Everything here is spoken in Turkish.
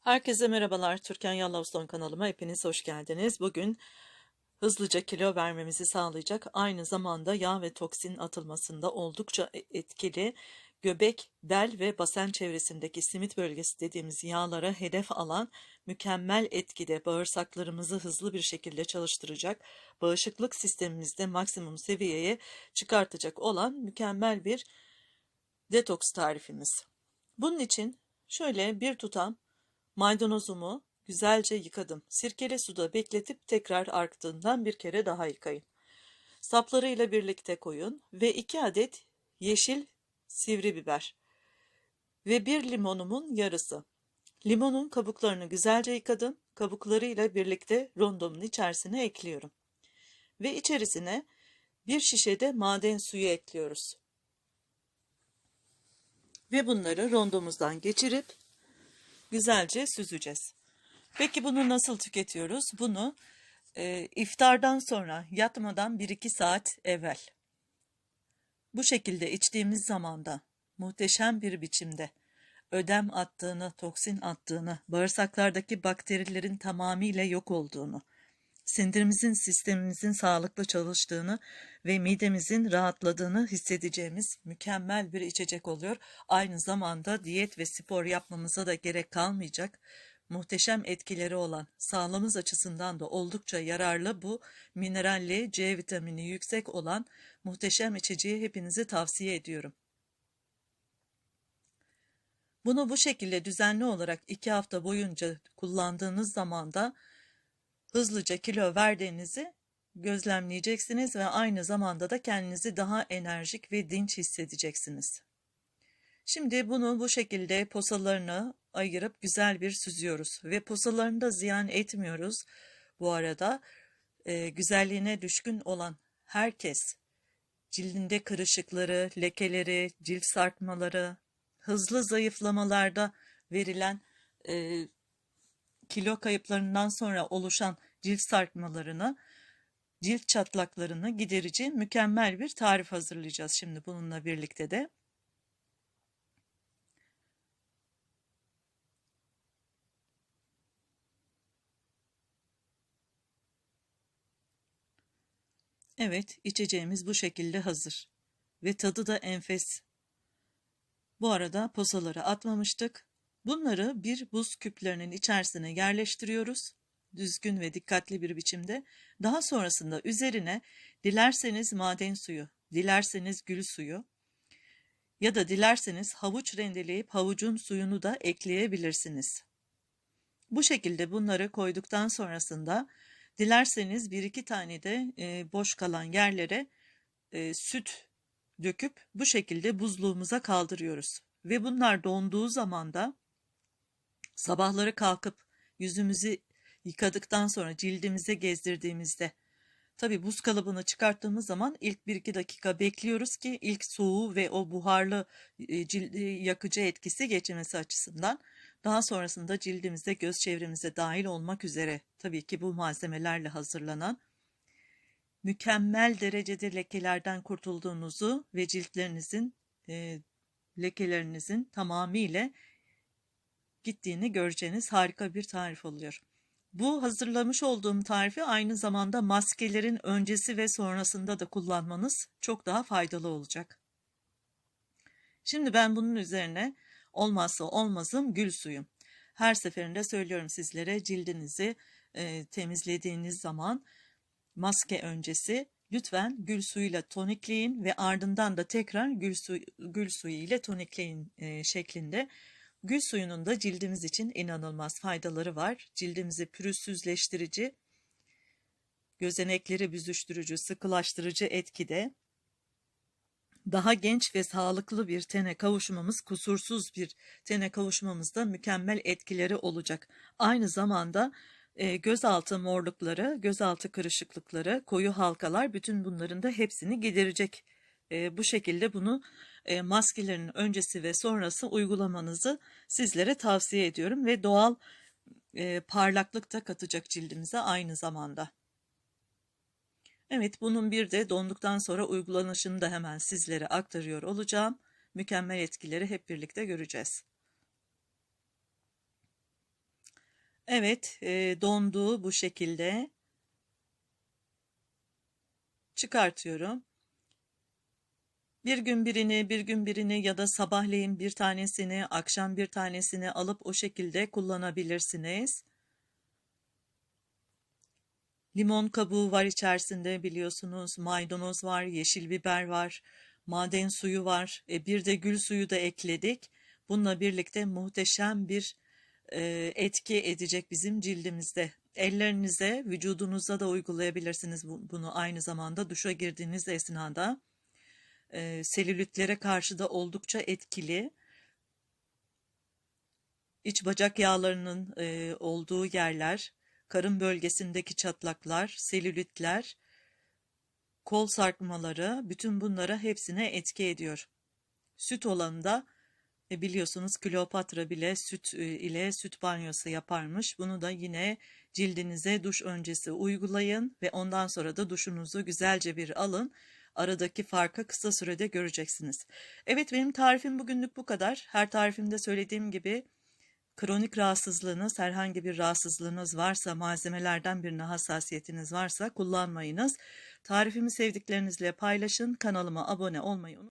Herkese merhabalar. Türkan Yallavston kanalıma hepiniz hoş geldiniz. Bugün hızlıca kilo vermemizi sağlayacak, aynı zamanda yağ ve toksin atılmasında oldukça e- etkili göbek, bel ve basen çevresindeki simit bölgesi dediğimiz yağlara hedef alan mükemmel etkide bağırsaklarımızı hızlı bir şekilde çalıştıracak, bağışıklık sistemimizde maksimum seviyeye çıkartacak olan mükemmel bir detoks tarifimiz. Bunun için şöyle bir tutam Maydanozumu güzelce yıkadım. Sirkeli suda bekletip tekrar arttığından bir kere daha yıkayın. Saplarıyla birlikte koyun ve 2 adet yeşil sivri biber ve bir limonumun yarısı. Limonun kabuklarını güzelce yıkadım. Kabuklarıyla birlikte rondomun içerisine ekliyorum. Ve içerisine bir şişede maden suyu ekliyoruz. Ve bunları rondomuzdan geçirip güzelce süzeceğiz. Peki bunu nasıl tüketiyoruz? Bunu e, iftardan sonra yatmadan 1-2 saat evvel. Bu şekilde içtiğimiz zamanda muhteşem bir biçimde ödem attığını, toksin attığını, bağırsaklardaki bakterilerin tamamıyla yok olduğunu, sindirimizin, sistemimizin sağlıklı çalıştığını ve midemizin rahatladığını hissedeceğimiz mükemmel bir içecek oluyor. Aynı zamanda diyet ve spor yapmamıza da gerek kalmayacak muhteşem etkileri olan sağlığımız açısından da oldukça yararlı bu mineralli C vitamini yüksek olan muhteşem içeceği hepinize tavsiye ediyorum. Bunu bu şekilde düzenli olarak iki hafta boyunca kullandığınız zaman da hızlıca kilo verdiğinizi gözlemleyeceksiniz ve aynı zamanda da kendinizi daha enerjik ve dinç hissedeceksiniz. Şimdi bunu bu şekilde posalarını ayırıp güzel bir süzüyoruz ve posalarını da ziyan etmiyoruz. Bu arada e, güzelliğine düşkün olan herkes cildinde kırışıkları, lekeleri, cilt sarkmaları, hızlı zayıflamalarda verilen e, kilo kayıplarından sonra oluşan cilt sarkmalarını, cilt çatlaklarını giderici mükemmel bir tarif hazırlayacağız şimdi bununla birlikte de. Evet, içeceğimiz bu şekilde hazır. Ve tadı da enfes. Bu arada posaları atmamıştık. Bunları bir buz küplerinin içerisine yerleştiriyoruz. Düzgün ve dikkatli bir biçimde. Daha sonrasında üzerine dilerseniz maden suyu, dilerseniz gül suyu ya da dilerseniz havuç rendeleyip havucun suyunu da ekleyebilirsiniz. Bu şekilde bunları koyduktan sonrasında dilerseniz bir iki tane de e, boş kalan yerlere e, süt döküp bu şekilde buzluğumuza kaldırıyoruz. Ve bunlar donduğu zaman da sabahları kalkıp yüzümüzü yıkadıktan sonra cildimize gezdirdiğimizde tabi buz kalıbını çıkarttığımız zaman ilk 1-2 dakika bekliyoruz ki ilk soğuğu ve o buharlı e, cildi yakıcı etkisi geçmesi açısından daha sonrasında cildimize göz çevremize dahil olmak üzere tabii ki bu malzemelerle hazırlanan mükemmel derecede lekelerden kurtulduğunuzu ve ciltlerinizin e, lekelerinizin tamamıyla gittiğini göreceğiniz harika bir tarif oluyor. Bu hazırlamış olduğum tarifi aynı zamanda maskelerin öncesi ve sonrasında da kullanmanız çok daha faydalı olacak. Şimdi ben bunun üzerine olmazsa olmazım gül suyum. Her seferinde söylüyorum sizlere cildinizi e, temizlediğiniz zaman maske öncesi lütfen gül suyuyla tonikleyin ve ardından da tekrar gül, su, gül suyu ile tonikleyin e, şeklinde. Gül suyunun da cildimiz için inanılmaz faydaları var. Cildimizi pürüzsüzleştirici, gözenekleri büzüştürücü, sıkılaştırıcı etkide daha genç ve sağlıklı bir tene kavuşmamız, kusursuz bir tene kavuşmamızda mükemmel etkileri olacak. Aynı zamanda e, gözaltı morlukları, gözaltı kırışıklıkları, koyu halkalar bütün bunların da hepsini giderecek. E, bu şekilde bunu e, maskelerin öncesi ve sonrası uygulamanızı sizlere tavsiye ediyorum ve doğal e, parlaklık da katacak cildimize aynı zamanda. Evet bunun bir de donduktan sonra uygulanışını da hemen sizlere aktarıyor olacağım. Mükemmel etkileri hep birlikte göreceğiz. Evet, e, dondu bu şekilde. Çıkartıyorum. Bir gün birini, bir gün birini ya da sabahleyin bir tanesini, akşam bir tanesini alıp o şekilde kullanabilirsiniz. Limon kabuğu var içerisinde biliyorsunuz, maydanoz var, yeşil biber var, maden suyu var, e, bir de gül suyu da ekledik. Bununla birlikte muhteşem bir e, etki edecek bizim cildimizde. Ellerinize, vücudunuza da uygulayabilirsiniz bunu aynı zamanda duşa girdiğiniz esnada. E, selülitlere karşı da oldukça etkili. İç bacak yağlarının e, olduğu yerler, karın bölgesindeki çatlaklar, selülitler, kol sarkmaları, bütün bunlara hepsine etki ediyor. Süt olanında e biliyorsunuz Kleopatra bile süt e, ile süt banyosu yaparmış. Bunu da yine cildinize duş öncesi uygulayın ve ondan sonra da duşunuzu güzelce bir alın. Aradaki farkı kısa sürede göreceksiniz. Evet benim tarifim bugünlük bu kadar. Her tarifimde söylediğim gibi kronik rahatsızlığınız, herhangi bir rahatsızlığınız varsa, malzemelerden birine hassasiyetiniz varsa kullanmayınız. Tarifimi sevdiklerinizle paylaşın. Kanalıma abone olmayı unutmayın.